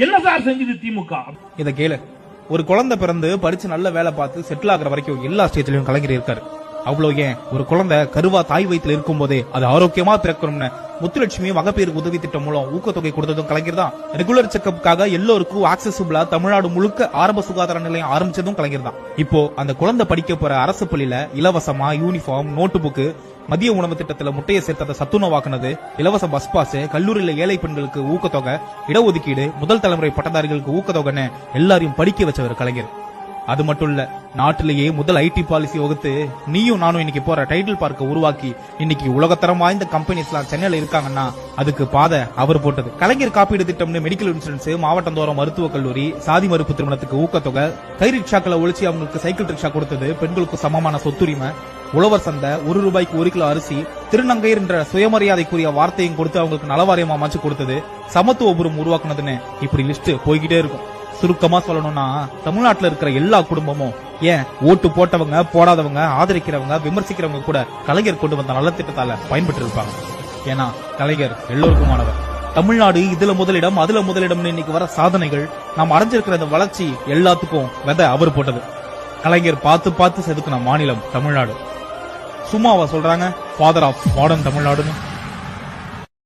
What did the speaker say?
என்ன சார் செஞ்சது திமுக? இத கேளு. ஒரு குழந்தை பிறந்து படிச்சு நல்ல வேலை பார்த்து செட்டில் ஆகுற வரைக்கும் எல்லா ஸ்டேஜ்லயும் கலைஞர் இருக்காரு. அவ்வளவு ஏன்? ஒரு குழந்தை கருவா தாய் வயிற்றுல இருக்கும் போதே அது ஆரோக்கியமா பிறக்கணும்னு முத்துலட்சுமி மகப்பேறு உதவி திட்டம் மூலம் ஊக்கத்தொகை கொடுத்ததும் கலைஞர் தான். ரெகுலர் செக்கப்புக்காக எல்லோருக்கும் ஆக்சசிபிளா தமிழ்நாடு முழுக்க ஆரம்ப சுகாதார நிலையம் ஆரம்பிச்சதும் கலைஞர் தான். இப்போ அந்த குழந்தை படிக்க போற அரசு பள்ளியில இலவசமா யூனிஃபார்ம் நோட்டு புக்கு மதிய உணவு திட்டத்துல முட்டையை சேர்த்ததை சத்துணவாக்குனது இலவச பஸ் பாஸ் கல்லூரியில ஏழை பெண்களுக்கு ஊக்கத்தொகை இடஒதுக்கீடு முதல் தலைமுறை பட்டதாரிகளுக்கு ஊக்கத்தொகைன்னு எல்லாரையும் படிக்க வச்சவர் கலைஞர். அது மட்டும் இல்ல நாட்டிலேயே முதல் ஐடி பாலிசி வகுத்து நீயும் நானும் இன்னைக்கு போற டைட்டில் பார்க்க உருவாக்கி இன்னைக்கு உலகத்தரம் வாய்ந்த கம்பெனிஸ்லாம் சென்னையில இருக்காங்கன்னா அதுக்கு பாதை அவர் போட்டது. கலைஞர் காப்பீடு திட்டம்னு மெடிக்கல் இன்சூரன்ஸ் மாவட்டந்தோறும் மருத்துவக் கல்லூரி சாதி மறுப்பு திருமணத்துக்கு ஊக்கத்தொகை கை ரிக்ஷாக்களை ஒழிச்சு அவங்களுக்கு சைக்கிள் ரிக்ஷா கொடுத்தது பெண்களுக்கு சமமான சொத்துரிமை உழவர் சந்தை ஒரு ரூபாய்க்கு ஒரு கிலோ அரிசி திருநங்கையர் என்ற சுயமரியாதைக்குரிய வார்த்தையும் கொடுத்து அவங்களுக்கு நலவாரியம் அமைச்சு கொடுத்தது சமத்துவபுரம் உருவாக்குனதுன்னு இப்படி லிஸ்ட் போய்கிட்டே இருக்கும். சுருக்கமா சொல்லணும்னா தமிழ்நாட்டுல இருக்கிற எல்லா குடும்பமும் ஏன் ஓட்டு போட்டவங்க போடாதவங்க ஆதரிக்கிறவங்க விமர்சிக்கிறவங்க கூட கலைஞர் கொண்டு வந்த நல்ல திட்டத்தால பயன்பெற்று இருப்பாங்க ஏன்னா கலைஞர் எல்லோருக்குமானவர் தமிழ்நாடு இதுல முதலிடம் அதுல முதலிடம்னு இன்னைக்கு வர சாதனைகள் நாம் அடைஞ்சிருக்கிற அந்த வளர்ச்சி எல்லாத்துக்கும் விதை அவர் போட்டது. கலைஞர் பார்த்து பார்த்து செதுக்கின மாநிலம் தமிழ்நாடு. சும்மாவா சொல்றாங்க? ஃபாதர் ஆஃப் மாடர்ன் தமிழ்நாடுன்னு.